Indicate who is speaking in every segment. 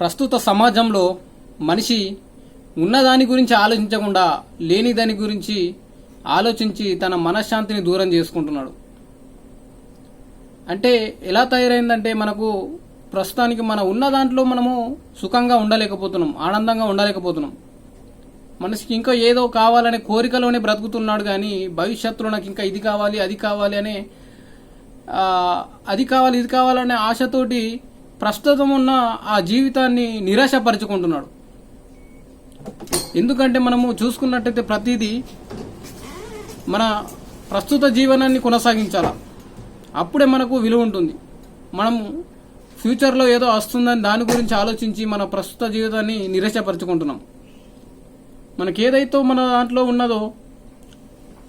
Speaker 1: ప్రస్తుత సమాజంలో మనిషి ఉన్నదాని గురించి ఆలోచించకుండా లేని దాని గురించి ఆలోచించి తన మనశ్శాంతిని దూరం చేసుకుంటున్నాడు. అంటే ఎలా తయారైందంటే మనకు ప్రస్తుతానికి మన ఉన్న దాంట్లో మనము సుఖంగా ఉండలేకపోతున్నాం ఆనందంగా ఉండలేకపోతున్నాం. మనసుకి ఇంకా ఏదో కావాలనే కోరికలోనే బ్రతుకుతున్నాడు కానీ భవిష్యత్తులో నాకు ఇంకా ఇది కావాలి అది కావాలి అనే అది కావాలి ఇది కావాలనే ఆశతోటి ప్రస్తుతం ఉన్న ఆ జీవితాన్ని నిరాశపరుచుకుంటున్నాడు. ఎందుకంటే మనము చూసుకున్నట్టయితే ప్రతిదీ మన ప్రస్తుత జీవనాన్ని కొనసాగించాల. అప్పుడే మనకు విలువ ఉంటుంది. మనము ఫ్యూచర్లో ఏదో వస్తుందని దాని గురించి ఆలోచించి మన ప్రస్తుత జీవితాన్ని నిరాశపరుచుకుంటున్నాం. మనకి ఏదైతే మన దాంట్లో ఉన్నదో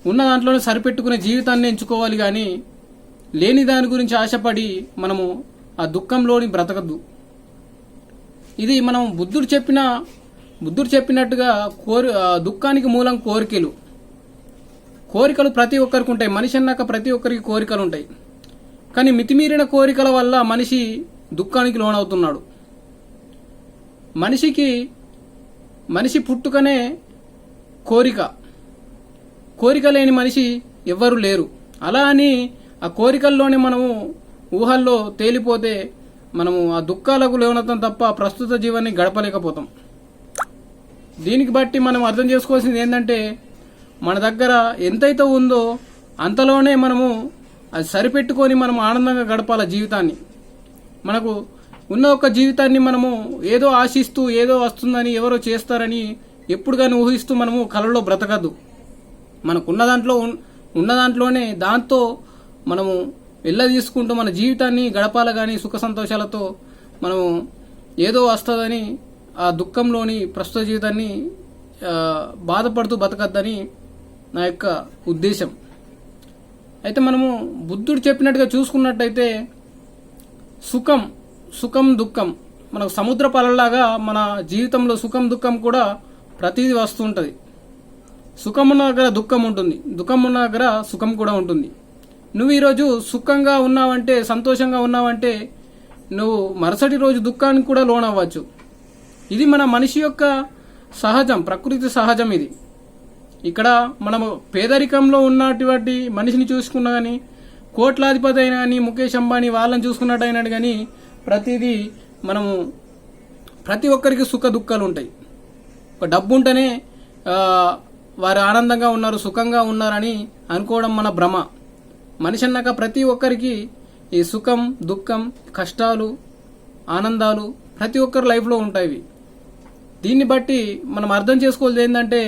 Speaker 1: ఉన్న దాంట్లోనే సరిపెట్టుకునే జీవితాన్ని ఎంచుకోవాలి కానీ లేని దాని గురించి ఆశపడి మనము ఆ దుఃఖంలోని బ్రతకద్దు. ఇది మనం బుద్ధుడు చెప్పిన బుద్ధుడు చెప్పినట్టుగా కోరి దుఃఖానికి మూలం కోరికలు. కోరికలు ప్రతి ఒక్కరికి ఉంటాయి. మనిషి అన్నాక ప్రతి ఒక్కరికి కోరికలు ఉంటాయి. కానీ మితిమీరిన కోరికల వల్ల మనిషి దుఃఖానికి లోనవుతున్నాడు. మనిషికి మనిషి పుట్టుకనే కోరిక. కోరిక లేని మనిషి ఎవ్వరు లేరు. అలా అని ఆ కోరికల్లోనే మనము ఊహల్లో తేలిపోతే మనము ఆ దుఃఖాలకు లేవనతం తప్ప ప్రస్తుత జీవాన్ని గడపలేకపోతాం. దీనికి బట్టి మనం అర్థం చేసుకోవాల్సింది ఏంటంటే మన దగ్గర ఎంతైతే ఉందో అంతలోనే మనము అది సరిపెట్టుకొని మనం ఆనందంగా గడపాల జీవితాన్ని. మనకు ఉన్న ఒక జీవితాన్ని మనము ఏదో ఆశిస్తూ ఏదో వస్తుందని ఎవరో చేస్తారని ఎప్పుడు కానీ ఊహిస్తూ మనము కలలో బ్రతకద్దు. మనకున్న దాంట్లో ఉన్న దాంట్లోనే దాంతో మనము వెళ్ళ తీసుకుంటూ మన జీవితాన్ని గడపాల కానీ సుఖ సంతోషాలతో మనము ఏదో వస్తుందని ఆ దుఃఖంలోని ప్రస్తుత జీవితాన్ని బాధపడుతూ బతకద్దని నా యొక్క ఉద్దేశం. అయితే మనము బుద్ధుడు చెప్పినట్టుగా చూసుకున్నట్టయితే సుఖం సుఖం దుఃఖం మనకు సముద్ర పాలలాగా మన జీవితంలో సుఖం దుఃఖం కూడా ప్రతిదీ వస్తుంటుంది సుఖం ఉన్న దగ్గర దుఃఖం ఉంటుంది. దుఃఖం ఉన్న దగ్గర సుఖం కూడా ఉంటుంది. నువ్వు ఈరోజు సుఖంగా ఉన్నావంటే సంతోషంగా ఉన్నావంటే నువ్వు మరుసటి రోజు దుఃఖానికి కూడా లోనవ్వచ్చు. ఇది మన మనిషి యొక్క సహజం ప్రకృతి సహజం ఇది. ఇక్కడ మనము పేదరికంలో ఉన్నటువంటి మనిషిని చూసుకున్నా కానీ కోట్లాధిపతి అయినా కానీ ముఖేష్ అంబానీ వాళ్ళని చూసుకున్నట్టయినా కానీ ప్రతిదీ మనము ప్రతి ఒక్కరికి సుఖ దుఃఖాలు ఉంటాయి. ఒక డబ్బు ఉంటేనే వారు ఆనందంగా ఉన్నారు సుఖంగా ఉన్నారని అనుకోవడం మన భ్రమ. మనిషి అన్నాక ప్రతి ఒక్కరికి ఈ సుఖం దుఃఖం కష్టాలు ఆనందాలు ప్రతి ఒక్కరి లైఫ్లో ఉంటాయి. దీన్ని బట్టి మనం అర్థం చేసుకోవాల్సింది ఏంటంటే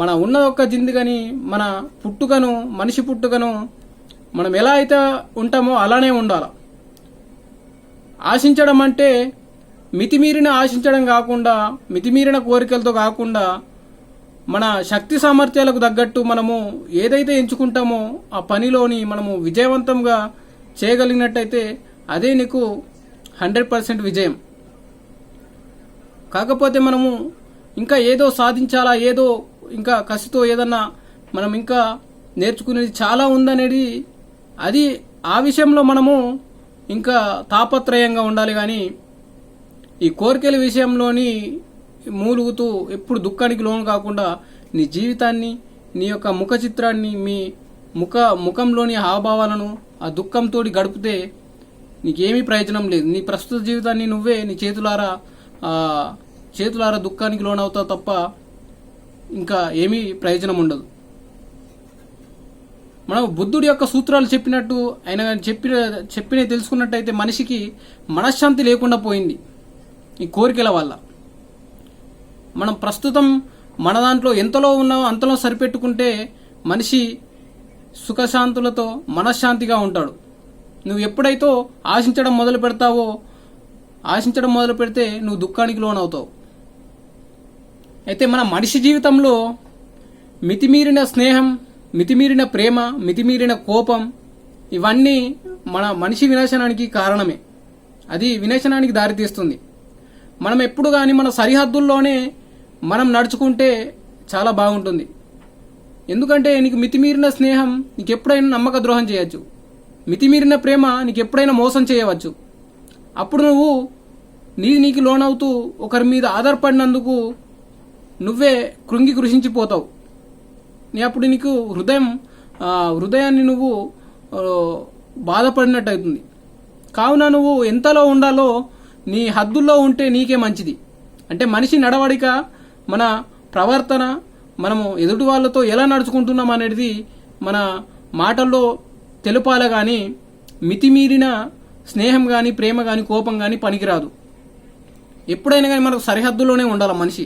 Speaker 1: మన ఉన్న ఒక్క జిందిగని మన పుట్టుకను మనిషి పుట్టుకను మనం ఎలా అయితే ఉంటామో అలానే ఉండాలి. ఆశించడం అంటే మితిమీరిన ఆశించడం కాకుండా మితిమీరిన కోరికలతో కాకుండా మన శక్తి సామర్థ్యాలకు తగ్గట్టు మనము ఏదైతే ఎంచుకుంటామో ఆ పనిలోని మనము విజయవంతంగా చేయగలిగినట్టయితే అదే నీకు హండ్రెడ్ పర్సెంట్ విజయం. కాకపోతే మనము ఇంకా ఏదో సాధించాలా ఏదో ఇంకా కసితో ఏదన్నా మనం ఇంకా నేర్చుకునేది చాలా ఉందనేది అది ఆ విషయంలో మనము ఇంకా తాపత్రయంగా ఉండాలి. కానీ ఈ కోరికల విషయంలోని మూలుగుతూ ఎప్పుడు దుఃఖానికి లోను కాకుండా నీ జీవితాన్ని నీ యొక్క ముఖ చిత్రాన్ని మీ ముఖ ముఖంలోని హావభావాలను ఆ దుఃఖంతో గడిపితే నీకేమీ ప్రయోజనం లేదు. నీ ప్రస్తుత జీవితాన్ని నువ్వే నీ చేతులారా చేతులారా దుఃఖానికి లోనవుతావు తప్ప ఇంకా ఏమీ ప్రయోజనం ఉండదు. మనం బుద్ధుడి యొక్క సూత్రాలు చెప్పినట్టు ఆయన చెప్పిన చెప్పిన తెలుసుకున్నట్టయితే మనిషికి మనశ్శాంతి లేకుండా పోయింది. ఈ కోరికల వల్ల. మనం ప్రస్తుతం మన దాంట్లో ఎంతలో ఉన్నామో అంతలో సరిపెట్టుకుంటే మనిషి సుఖశాంతులతో మనశ్శాంతిగా ఉంటాడు. నువ్వు ఎప్పుడైతే ఆశించడం మొదలు పెడతావో ఆశించడం మొదలు పెడితే నువ్వు దుఃఖానికి లోనవుతావు. అయితే మన మనిషి జీవితంలో మితిమీరిన స్నేహం మితిమీరిన ప్రేమ మితిమీరిన కోపం ఇవన్నీ మన మనిషి వినాశనానికి కారణమే. అది వినాశనానికి దారితీస్తుంది. మనం ఎప్పుడు కానీ మన సరిహద్దుల్లోనే మనం నడుచుకుంటే చాలా బాగుంటుంది. ఎందుకంటే నీకు మితిమీరిన స్నేహం నీకు ఎప్పుడైనా నమ్మక ద్రోహం చేయొచ్చు. మితిమీరిన ప్రేమ నీకు ఎప్పుడైనా మోసం చేయవచ్చు. అప్పుడు నువ్వు నీ నీకు లోనవుతూ ఒకరి మీద ఆధారపడినందుకు నువ్వే కృంగి కృషించిపోతావు. నీ అప్పుడు నీకు హృదయం హృదయాన్ని నువ్వు బాధపడినట్టు అవుతుంది కావున నువ్వు ఎంతలో ఉండాలో నీ హద్దుల్లో ఉంటే నీకే మంచిది. అంటే మనిషి నడవడిక మన ప్రవర్తన మనము ఎదుటి వాళ్ళతో ఎలా నడుచుకుంటున్నాం అనేది మన మాటల్లో తెలుపాల కానీ మితిమీరిన స్నేహం కానీ ప్రేమ కానీ కోపం కానీ పనికిరాదు. ఎప్పుడైనా కానీ మనకు సరిహద్దులోనే ఉండాలి మనిషి.